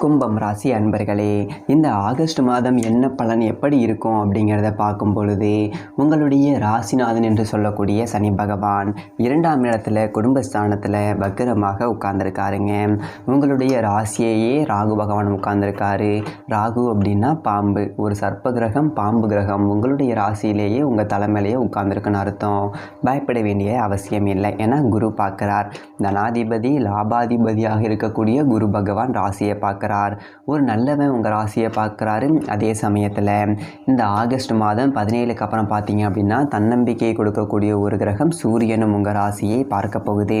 கும்பம் ராசி அன்பர்களே இந்த ஆகஸ்ட் மாதம் என்ன பலன் எப்படி இருக்கும் அப்படிங்கிறத பார்க்கும் பொழுது உங்களுடைய ராசிநாதன் என்று சொல்லக்கூடிய சனி பகவான் இரண்டாம் இடத்துல குடும்பஸ்தானத்தில் வக்கரமாக உட்கார்ந்துருக்காருங்க. உங்களுடைய ராசியையே ராகு பகவான் உட்கார்ந்துருக்காரு. ராகு அப்படின்னா பாம்பு. ஒரு சர்ப்ப கிரகம் பாம்பு கிரகம் உங்களுடைய ராசியிலேயே உங்கள் தலைமையிலேயே உட்கார்ந்துருக்குன்னு அர்த்தம். பயப்பட வேண்டிய அவசியம் இல்லை. ஏன்னா குரு பார்க்குறார். தனாதிபதி லாபாதிபதியாக இருக்கக்கூடிய குரு பகவான் ராசியை பார்க்குறார். ஒரு நல்லவன் உங்கள் ராசியை பார்க்குறாரு. அதே சமயத்தில் இந்த ஆகஸ்ட் மாதம் பதினேழுக்கு அப்புறம் பார்த்தீங்க அப்படின்னா தன்னம்பிக்கை கொடுக்கக்கூடிய ஒரு கிரகம் சூரியனும் உங்கள் ராசியை பார்க்க போகுது.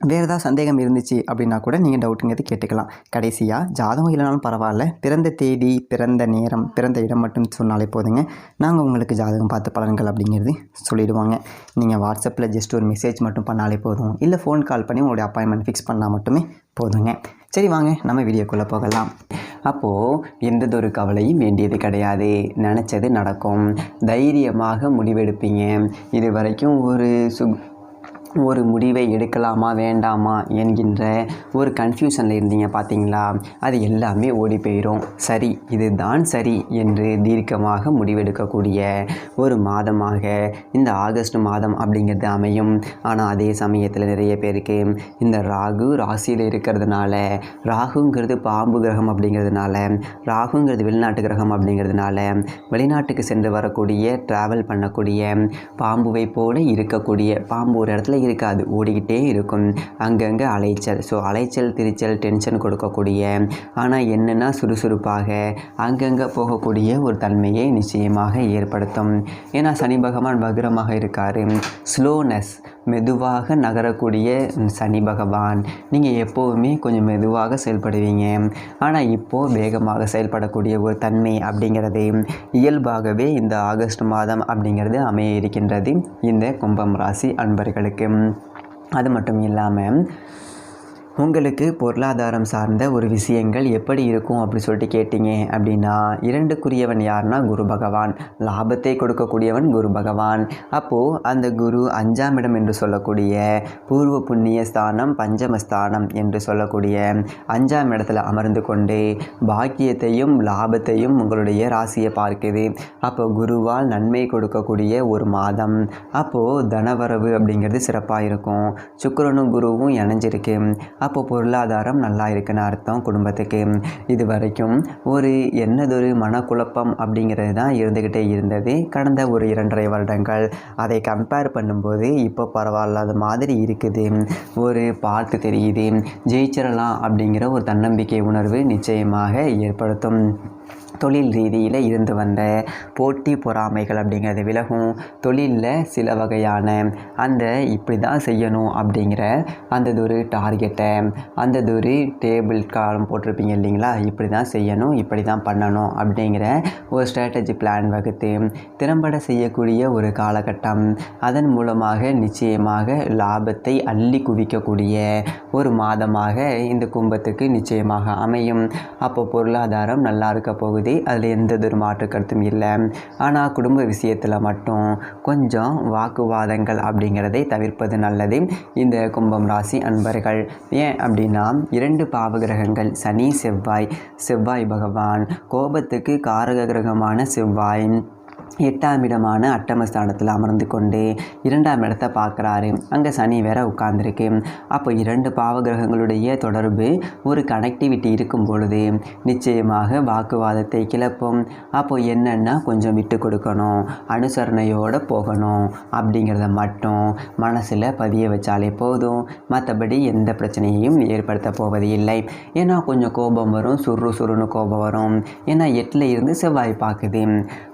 வேறு ஏதாவது சந்தேகம் இருந்துச்சு அப்படின்னா கூட நீங்கள் டவுட்டுங்கிறது கேட்டுக்கலாம். கடைசியாக ஜாதகம் இல்லைனாலும் பரவாயில்ல. பிறந்த தேதி பிறந்த நேரம் பிறந்த இடம் மட்டும் சொன்னாலே போதுங்க. நாங்கள் உங்களுக்கு ஜாதகம் பார்த்து பலன்கள் அப்படிங்கிறது சொல்லிடுவாங்க. நீங்கள் வாட்ஸ்அப்பில் ஜஸ்ட் ஒரு மெசேஜ் மட்டும் பண்ணாலே போதும். இல்லை ஃபோன் கால் பண்ணி உங்களுடைய அப்பாயின்மெண்ட் ஃபிக்ஸ் பண்ணால் மட்டுமே போதுங்க. சரி வாங்க நம்ம வீடியோக்குள்ளே போகலாம். அப்போது எந்ததொரு கவலையும் வேண்டியது கிடையாது. நினச்சது நடக்கும். தைரியமாக முடிவெடுப்பீங்க. இது வரைக்கும் ஒரு சு ஒரு முடிவை எடுக்கலாமா வேண்டாமா என்கின்ற ஒரு கன்ஃபியூஷனில் இருந்தீங்க பார்த்தீங்களா அது எல்லாமே ஓடி போயிடும் சரி இதுதான் சரி என்று தீர்க்கமாக முடிவெடுக்கக்கூடிய ஒரு மாதமாக இந்த ஆகஸ்ட் மாதம் அப்படிங்கிறது அமையும். ஆனால் அதே சமயத்தில் நிறைய பேருக்கு இந்த ராகு ராசியில் இருக்கிறதுனால ராகுங்கிறது பாம்பு கிரகம் அப்படிங்கிறதுனால ராகுங்கிறது வெளிநாட்டு கிரகம் அப்படிங்கிறதுனால வெளிநாட்டுக்கு சென்று வரக்கூடிய ட்ராவல் பண்ணக்கூடிய பாம்புவை போல இருக்கக்கூடிய பாம்பு ஒரு இடத்துல இருக்காது ஓடிக்கிட்டே இருக்கும். அங்கங்கே அலைச்சல். ஸோ அலைச்சல் திரிச்சல் டென்ஷன் கொடுக்கக்கூடிய ஆனால் என்னென்னா சுறுசுறுப்பாக அங்கங்கே போகக்கூடிய ஒரு தன்மையை நிச்சயமாக ஏற்படுத்தும். ஏன்னா சனி பகவான் வக்ரமாக இருக்கார். ஸ்லோனஸ் மெதுவாக நகரக்கூடிய சனி பகவான். நீங்கள் எப்போவுமே கொஞ்சம் மெதுவாக செயல்படுவீங்க. ஆனால் இப்போது வேகமாக செயல்படக்கூடிய ஒரு தன்மை அப்படிங்கிறது இயல்பாகவே இந்த ஆகஸ்ட் மாதம் அப்படிங்கிறது அமைய இருக்கின்றது இந்த கும்பம் ராசி அன்பர்களுக்கு. அது மட்டும் இல்லாமல் உங்களுக்கு பொருளாதாரம் சார்ந்த ஒரு விஷயங்கள் எப்படி இருக்கும் அப்படி சொல்லிட்டு கேட்டிங்க அப்படின்னா இரண்டுக்குரியவன் யாருன்னா குரு பகவான். லாபத்தை கொடுக்கக்கூடியவன் குரு பகவான். அப்போது அந்த குரு அஞ்சாம் இடம் என்று சொல்லக்கூடிய பூர்வ புண்ணிய ஸ்தானம் பஞ்சமஸ்தானம் என்று சொல்லக்கூடிய அஞ்சாம் இடத்துல அமர்ந்து கொண்டு பாக்கியத்தையும் லாபத்தையும் உங்களுடைய ராசியை பார்க்குது. அப்போ குருவால் நன்மை கொடுக்கக்கூடிய ஒரு மாதம். அப்போது தனவரவு அப்படிங்கிறது சிறப்பாக இருக்கும் சுக்கரனும் குருவும் இணைஞ்சிருக்கு. அப்போ பொருளாதாரம் நல்லா இருக்குன்னு அர்த்தம் குடும்பத்துக்கு. இது வரைக்கும் ஒரு என்னதொரு மனக்குழப்பம் அப்படிங்கிறது தான் இருந்துக்கிட்டே இருந்தது. கடந்த ஒரு இரண்டரை வருடங்கள் அதை கம்பேர் பண்ணும்போது இப்போ பரவாயில்லாத மாதிரி இருக்குது. ஒரு பாட்டு தெரியுது ஜெயிச்சிடலாம் அப்படிங்கிற ஒரு தன்னம்பிக்கை உணர்வு நிச்சயமாக ஏற்படுத்தும். தொழில் ரீதியில் இருந்து வந்த போட்டி பொறாமைகள் அப்படிங்கிறது விலகும். தொழிலில் சில வகையான அந்த இப்படி தான் செய்யணும் அப்படிங்கிற அந்ததொரு டார்கெட்டை அந்ததொரு டேபிள் காலம் போட்டிருப்பீங்க இல்லைங்களா? இப்படி தான் செய்யணும் இப்படி தான் பண்ணணும் அப்படிங்கிற ஒரு ஸ்ட்ராட்டஜி பிளான் வகுத்து திறம்பட செய்யக்கூடிய ஒரு காலகட்டம். அதன் மூலமாக நிச்சயமாக லாபத்தை அள்ளி குவிக்கக்கூடிய ஒரு மாதமாக இந்த கும்பத்துக்கு நிச்சயமாக அமையும். அப்போ பொருளாதாரம் நல்லா இருக்க போகுது. போகுது அதில் எந்த ஒரு மாற்று கருத்தும் இல்லை. ஆனால் குடும்ப விஷயத்தில் மட்டும் கொஞ்சம் வாக்குவாதங்கள் அப்படிங்கிறதை தவிர்ப்பது நல்லது. இந்த கும்பம் ராசி அன்பர்கள் ஏன் அப்படின்னா இரண்டு பாவகிரகங்கள் சனி செவ்வாய் செவ்வாய் பகவான் கோபத்துக்கு காரக கிரகமான செவ்வாய். எட்டாம் இடமான அட்டமஸ்தானத்தில் அமர்ந்து கொண்டு இரண்டாம் இடத்தை பார்க்குறாரு. அங்கே சனி வேற உட்கார்ந்துருக்கு. அப்போ இரண்டு பாவகிரகங்களுடைய தொடர்பு ஒரு கனெக்டிவிட்டி இருக்கும் பொழுது நிச்சயமாக வாக்குவாதத்தை கிளப்பும். அப்போ என்னென்னா கொஞ்சம் விட்டு கொடுக்கணும் அனுசரணையோடு போகணும் அப்படிங்கிறத மட்டும் மனசில் பதிய வச்சாலே போதும். மற்றபடி எந்த பிரச்சனையையும் ஏற்படுத்த போவது இல்லை. ஏன்னா கொஞ்சம் கோபம் வரும் சுரு சுருன்னு கோபம் வரும். ஏன்னா எட்டில் இருந்து செவ்வாய் பார்க்குது.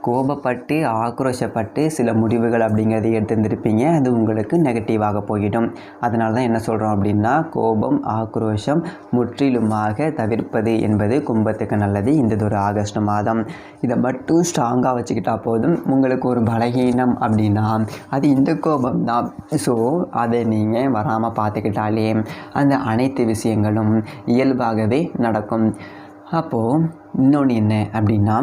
கோபப்பட்டு ஆக்ரோஷப்பட்டு சில முடிவுகள் அப்படிங்கிறத எடுத்திருந்திருப்பீங்க. அது உங்களுக்கு நெகட்டிவாக போயிடும். அதனால தான் என்ன சொல்கிறோம் அப்படின்னா கோபம் ஆக்ரோஷம் முற்றிலுமாக தவிர்ப்பது என்பது கும்பத்துக்கு நல்லது. இந்த ஒரு ஆகஸ்ட் மாதம். இதை மட்டும் ஸ்ட்ராங்காக வச்சுக்கிட்டால் போதும். உங்களுக்கு ஒரு பலகீனம் அப்படின்னா அது இந்த கோபம் தான். ஸோ அதை நீங்கள் வராமல் பார்த்துக்கிட்டாலே அந்த அனைத்து விஷயங்களும் இயல்பாகவே நடக்கும். அப்போது இன்னொன்று என்ன அப்படின்னா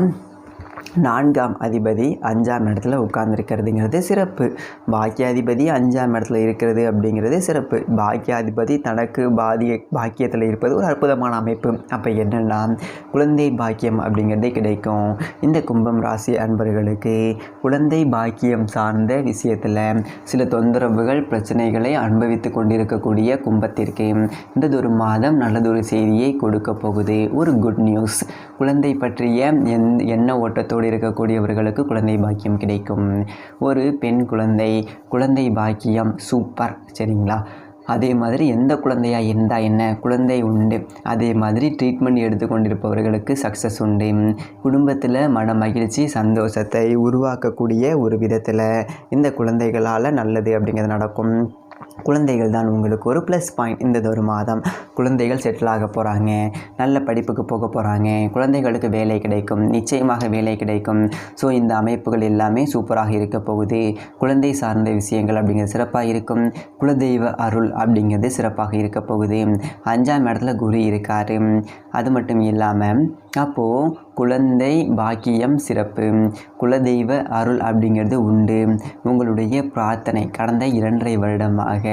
நான்காம் அதிபதி அஞ்சாம் இடத்துல உட்கார்ந்துருக்கிறதுங்கிறது சிறப்பு. பாக்கியாதிபதி அஞ்சாம் இடத்துல இருக்கிறது அப்படிங்கிறது சிறப்பு. பாக்கியாதிபதி தனக்கு பாதிய பாக்கியத்தில் இருப்பது ஒரு அற்புதமான அமைப்பு. அப்போ என்னென்னா குழந்தை பாக்கியம் அப்படிங்கிறதே கிடைக்கும். இந்த கும்பம் ராசி அன்பர்களுக்கு குழந்தை பாக்கியம் சார்ந்த விஷயத்தில் சில தொந்தரவுகள் பிரச்சனைகளை அனுபவித்து கொண்டிருக்கக்கூடிய கும்பத்திற்கு இந்ததொரு மாதம் நல்லதொரு செய்தியை கொடுக்க போகுது. ஒரு குட் நியூஸ் குழந்தை பற்றிய எந் என்ன ஓட்டத்தோடு இருக்கக்கூடியவர்களுக்கு குழந்தை பாக்கியம் கிடைக்கும். ஒரு பெண் குழந்தை குழந்தை பாக்கியம் சூப்பர் சரிங்களா? அதே மாதிரி எந்த குழந்தையாக இருந்தால் என்ன? குழந்தை உண்டு. அதே மாதிரி ட்ரீட்மெண்ட் எடுத்துக்கொண்டிருப்பவர்களுக்கு சக்ஸஸ் உண்டு. குடும்பத்தில் மன மகிழ்ச்சி சந்தோஷத்தை உருவாக்கக்கூடிய ஒரு விதத்தில் இந்த குழந்தைகளால் நல்லது அப்படிங்கிறது நடக்கும். குழந்தைகள் தான் உங்களுக்கு ஒரு ப்ளஸ் பாயிண்ட் இந்த ஒரு மாதம். குழந்தைகள் செட்டில் ஆக போகிறாங்க நல்ல படிப்புக்கு போக போகிறாங்க குழந்தைகளுக்கு வேலை கிடைக்கும். நிச்சயமாக வேலை கிடைக்கும். ஸோ இந்த அமைப்புகள் எல்லாமே சூப்பராக இருக்க போகுது. குழந்தை சார்ந்த விஷயங்கள் அப்படிங்கிறது சிறப்பாக இருக்கும். குலதெய்வ அருள் அப்படிங்கிறது சிறப்பாக இருக்க போகுது. அஞ்சாம் இடத்துல குரு இருக்கார். அது மட்டும் இல்லாமல் அப்போது குழந்தை பாக்கியம் சிறப்பு. குலதெய்வ அருள் அப்படிங்கிறது உண்டு. உங்களுடைய பிரார்த்தனை கடந்த இரண்டரை வருடமாக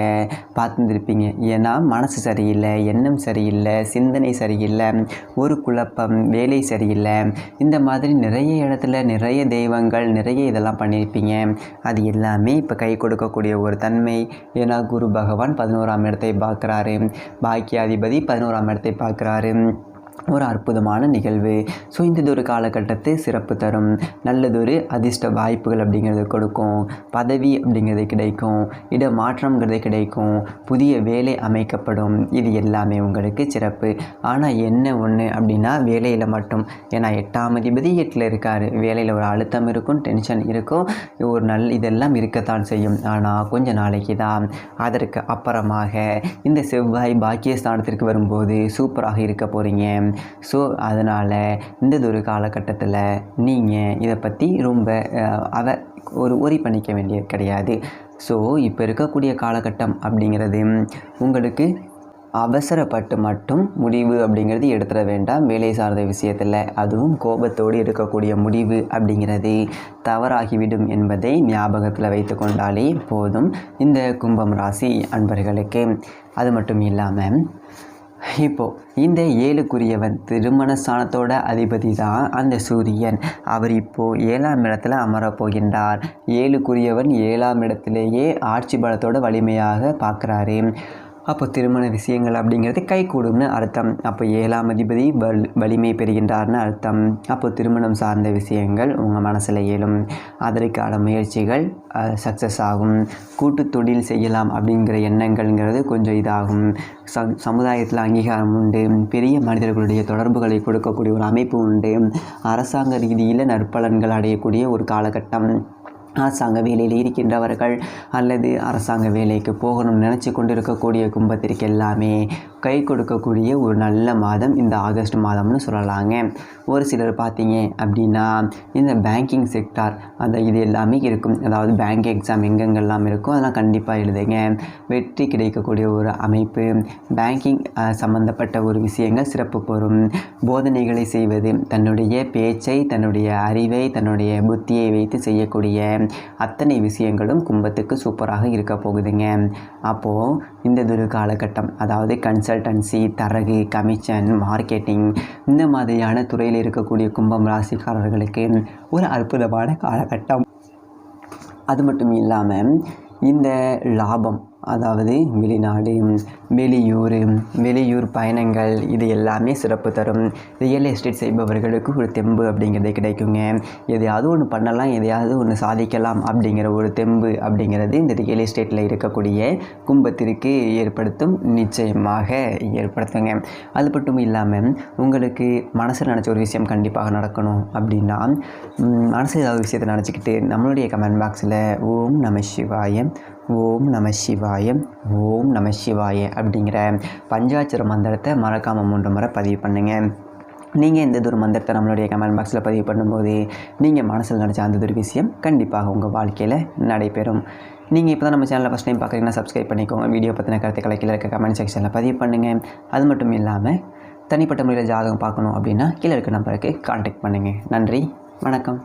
பார்த்துருப்பீங்க. ஏன்னா மனசு சரியில்லை எண்ணம் சரியில்லை சிந்தனை சரியில்லை ஒரு குழப்பம் வேலை சரியில்லை. இந்த மாதிரி நிறைய இடத்துல நிறைய தெய்வங்கள் நிறைய இதெல்லாம் பண்ணியிருப்பீங்க. அது எல்லாமே இப்போ கை கொடுக்கக்கூடிய ஒரு தன்மை. ஏன்னா குரு பகவான் பதினோராம் இடத்தை பார்க்குறாரு. பாக்கியாதிபதி பதினோராம் இடத்தை பார்க்குறாரு. ஒரு அற்புதமான நிகழ்வு. ஸோ இந்ததொரு காலகட்டத்தை சிறப்பு தரும். நல்லதொரு அதிர்ஷ்ட வாய்ப்புகள் அப்படிங்கிறது கொடுக்கும். பதவி அப்படிங்கிறது கிடைக்கும். இட மாற்றங்கிறது கிடைக்கும். புதிய வேலை அமைக்கப்படும். இது எல்லாமே உங்களுக்கு சிறப்பு. ஆனால் என்ன ஒன்று அப்படின்னா வேலையில் மட்டும். ஏன்னா எட்டாம் அதிபதி எட்டில் இருக்கார். வேலையில் ஒரு அழுத்தம் இருக்கும் டென்ஷன் இருக்கும். ஒரு நல் இதெல்லாம் இருக்கத்தான் செய்யும். ஆனால் கொஞ்ச நாளைக்கு தான். அதற்கு அப்புறமாக இந்த செவ்வாய் பாக்கியஸ்தானத்திற்கு வரும்போது சூப்பராக இருக்க போகிறீங்க ஸோ அதனால் இந்த ஒரு காலகட்டத்தில் நீங்கள் இதை பற்றி ரொம்ப அவ ஒரு ஒரி பண்ணிக்க வேண்டிய கிடையாது. ஸோ இப்போ இருக்கக்கூடிய காலகட்டம் அப்படிங்கிறது உங்களுக்கு அவசரப்பட்டு மட்டும் முடிவு அப்படிங்கிறது எடுத்துட வேண்டாம். வேலை சார்ந்த விஷயத்தில் அதுவும் கோபத்தோடு எடுக்கக்கூடிய முடிவு அப்படிங்கிறது தவறாகிவிடும் என்பதை ஞாபகத்தில் வைத்து கொண்டாலே போதும். இந்த கும்பம் ராசி அன்பர்களுக்கு அது மட்டும் இல்லாமல் இப்போது இந்த ஏழுக்குரியவன் திருமண ஸ்தானத்தோட அதிபதி தான் அந்த சூரியன். அவர் இப்போது ஏழாம் இடத்துல அமரப் போகின்றார் ஏழுக்குரியவன் ஏழாம் இடத்திலேயே ஆட்சி பலத்தோட வலிமையாக பார்க்குறாரு. அப்போ திருமண விஷயங்கள் அப்படிங்கிறது கைகூடும்னு அர்த்தம். அப்போ ஏழாம் அதிபதி வல் வலிமை பெறுகின்றார்னு அர்த்தம். அப்போ திருமணம் சார்ந்த விஷயங்கள் உங்கள் மனசில் இயலும் அதற்கான முயற்சிகள் சக்ஸஸ் ஆகும். கூட்டு தொழில் செய்யலாம் அப்படிங்கிற எண்ணங்கள்ங்கிறது கொஞ்சம் இதாகும். ச சமுதாயத்தில் அங்கீகாரம் உண்டு. பெரிய மனிதர்களுடைய தொடர்புகளை கொடுக்கக்கூடிய ஒரு அமைப்பு உண்டு. அரசாங்க ரீதியில் நற்பலன்கள் அடையக்கூடிய ஒரு காலகட்டம். அரசாங்க வேலையில் இருக்கின்றவர்கள் அல்லது அரசாங்க வேலைக்கு போகணும்னு நினச்சி கொண்டிருக்கக்கூடிய கும்பத்திற்கு எல்லாமே கை கொடுக்கக்கூடிய ஒரு நல்ல மாதம் இந்த ஆகஸ்ட் மாதம்னு சொல்லலாங்க. ஒரு சிலர் பார்த்தீங்க அப்படின்னா இந்த பேங்கிங் செக்டார் அந்த இது எல்லாமே இருக்கும். அதாவது பேங்க் எக்ஸாம் எங்கெங்கெல்லாம் இருக்கோ அதெல்லாம் கண்டிப்பாக எழுதுங்க. வெற்றி கிடைக்கக்கூடிய ஒரு அமைப்பு பேங்கிங் சம்மந்தப்பட்ட ஒரு விஷயங்கள் சிறப்பு பெறும். போதனைகளை செய்வது தன்னுடைய பேச்சை தன்னுடைய அறிவை தன்னுடைய புத்தியை வைத்து செய்யக்கூடிய அத்தனை விஷயங்களும் கும்பத்துக்கு சூப்பராக இருக்க போகுதுங்க. அப்போது இந்த ஒரு காலகட்டம் அதாவது கன்சல்டன்சி தரகு கமிஷன் மார்க்கெட்டிங் இந்த மாதிரியான துறையில் இருக்கக்கூடிய கும்பம் ராசிக்காரர்களுக்கு ஒரு அற்புதமான காலகட்டம். அது மட்டும் இல்லாமல் இந்த லாபம் அதாவது வெளிநாடு வெளியூர் வெளியூர் பயணங்கள் இது எல்லாமே சிறப்பு தரும். ரியல் எஸ்டேட் செய்பவர்களுக்கு ஒரு தெம்பு அப்படிங்கிறது கிடைக்குங்க. எதையாவது ஒன்று பண்ணலாம் எதையாவது ஒன்று சாதிக்கலாம் அப்படிங்கிற ஒரு தெம்பு அப்படிங்கிறது இந்த ரியல் எஸ்டேட்டில் இருக்கக்கூடிய கும்பத்திற்கு ஏற்படுத்தும் நிச்சயமாக ஏற்படுத்துங்க. அது மட்டும் இல்லாமல் உங்களுக்கு மனசில் நினச்ச ஒரு விஷயம் கண்டிப்பாக நடக்கணும் அப்படின்னா மனசில் ஏதாவது விஷயத்தை நினச்சிக்கிட்டு நம்மளுடைய கமெண்ட் பாக்ஸில் ஓம் நம சிவாயம் ஓம் நம சிவாய ஓம் நம சிவாய அப்படிங்கிற பஞ்சாட்சர மந்திரத்தை மறக்காமல் மூன்று முறை பதிவு பண்ணுங்கள் நீங்கள் எந்த ஒரு மந்திரத்தை நம்மளுடைய கமெண்ட் பாக்ஸில் பதிவு பண்ணும்போது நீங்கள் மனசில் நினச்ச அந்த ஒரு விஷயம் கண்டிப்பாக உங்கள் வாழ்க்கையில் நடைபெறும். நீங்கள் இப்போ தான் நம்ம சேனலில் ஃபஸ்ட் டைம் பார்க்குறீங்கன்னா சப்ஸ்கிரைப் பண்ணிக்கோங்க. வீடியோ பற்றின கருத்துக்களை கீழே இருக்க கமெண்ட் செக்ஷனில் பதிவு பண்ணுங்கள் அது மட்டும் இல்லாமல் தனிப்பட்ட முறையில் ஜாதகம் பார்க்கணும் அப்படின்னா கீழே இருக்க நம்பருக்கு கான்டாக்ட் பண்ணுங்கள் நன்றி வணக்கம்.